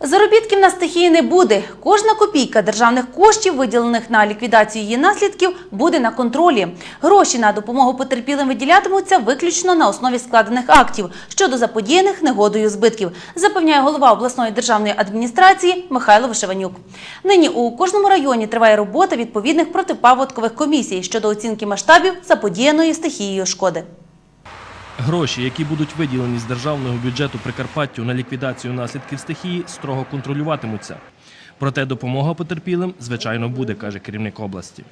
Заробітків на стихії не буде. Кожна копійка державних коштів, виділених на ліквідацію її наслідків, буде на контролі. Гроші на допомогу потерпілим виділятимуться виключно на основі складених актів щодо заподіяних негодою збитків, запевняє голова обласної державної адміністрації Михайло Вишиванюк. Нині у кожному районі триває робота відповідних протипаводкових комісій щодо оцінки масштабів заподіяної стихією шкоди. Гроші, які будуть виділені з державного бюджету Прикарпаттю на ліквідацію наслідків стихії, строго контролюватимуться. Проте допомога потерпілим, звичайно, буде, каже керівник області.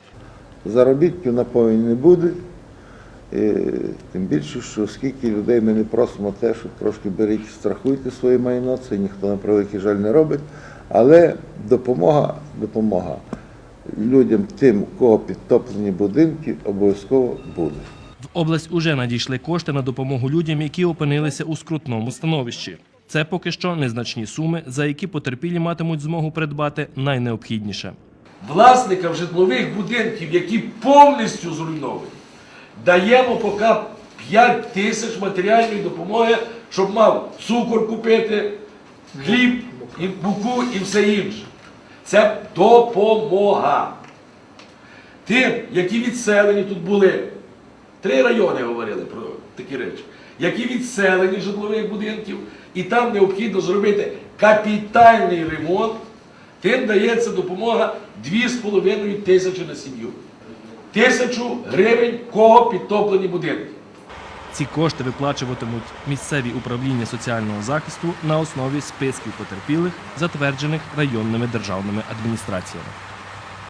Заробітків напевно не буде. Е, Тим більше, що скільки людей ми не просимо те, що трошки беріть, страхуйте своє майно, це ніхто на превеликий жаль не робить. Але допомога, допомога людям, тим, у кого підтоплені будинки, обов'язково буде. Область уже надійшли кошти на допомогу людям, які опинилися у скрутному становищі. Це поки що незначні суми, за які потерпілі матимуть змогу придбати найнеобхідніше. власникам житлових будинків, які повністю зруйновані, даємо поки 5 тисяч матеріальної допомоги, щоб мав цукор купити, хліб, і муку і все інше. Це допомога. Тим, які відселені тут були, три райони говорили про такі речі, які відселені житлових будинків, і там необхідно зробити капітальний ремонт, тим дається допомога 2,5 тисячі на сім'ю. Тисячу гривень кого підтоплені будинки. Ці кошти виплачуватимуть місцеві управління соціального захисту на основі списків потерпілих, затверджених районними державними адміністраціями.